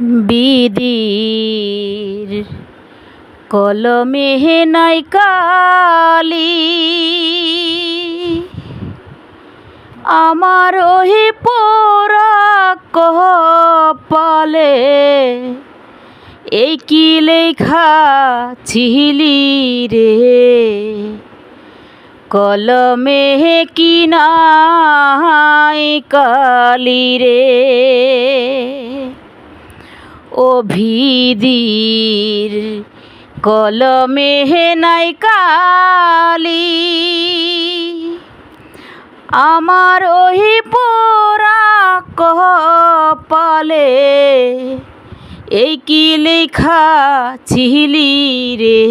বিদির কলমে নাই কালি আমার ওহি পোরা কপালে, এই কি লেখা ছিলি রে? কলমে কি নাই কালি রে? ও ভিদির কলমে নাই কালি আমার ওহি পোরা কপালে এই কি লেখা ছিলি রে?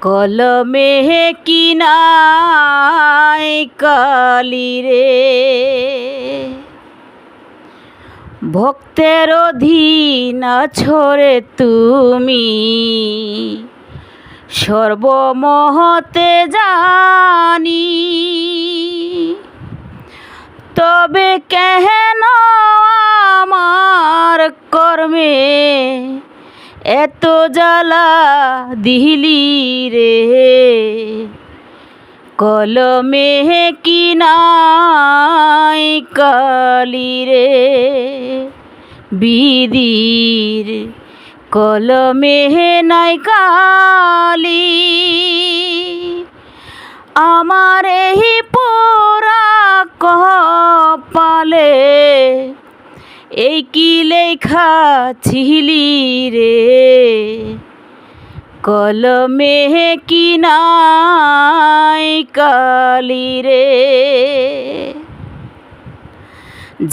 কলমে কি নাই কালি রে? ভক্তের অধীন ছড়ে তুমি। সর্বমহতে জানি তবে কেন আমার কর্মে এত জ্বালা দিলি রে? কলমে কি কালি রে। বিদির কলমে নাই কালি। আমার এই পোরা কপালে এই কি লেখা ছিলি রে? কলমে কি নাই কালি রে।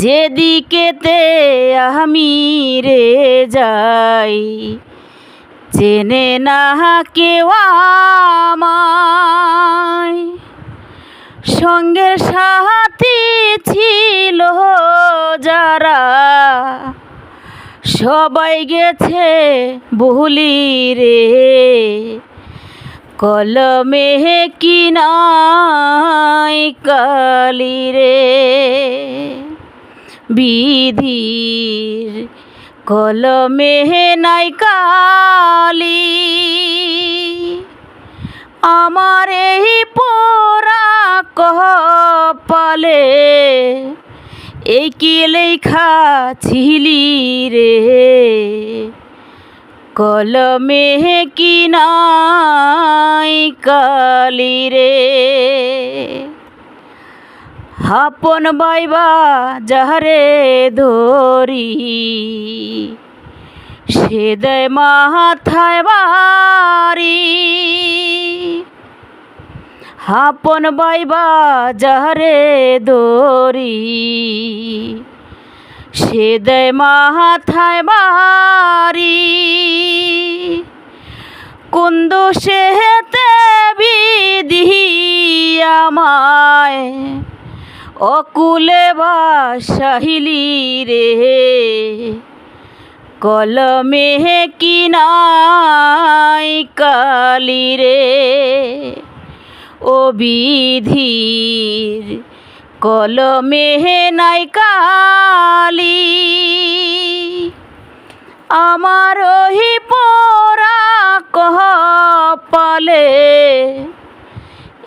যেদিকেতে আমি রে যাই, চেনে না কেউ আমায়। সঙ্গের সাথী ছিল যারা সবাই গেছে ভুলি রে কলমে কি কালি রে বিধির কলমে নাই কালি। আমার এই পোরা কপালে এই কি লেখা ছিলি রে। কলমে কি নাই কালি রে। হাপন বাইবা যাহারে ধরি, সে দেয় মাথায় বাড়ি হাপন বাইবা যাহারে দরি। সে দেয় মাথায় বাড়ি। কুন্দু সেহেতে বিধি আমায়। অকুলে বাসাহিলি রে। কলমে কি নাই কালি রে। ও বিধির কলমে নাই কালি, আমার ওহি পোরা কহ পালে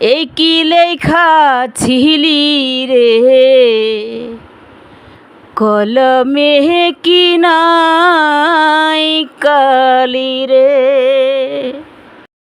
এই কি লেখা ছিলি রে? কলমে কি নাই কালি রে?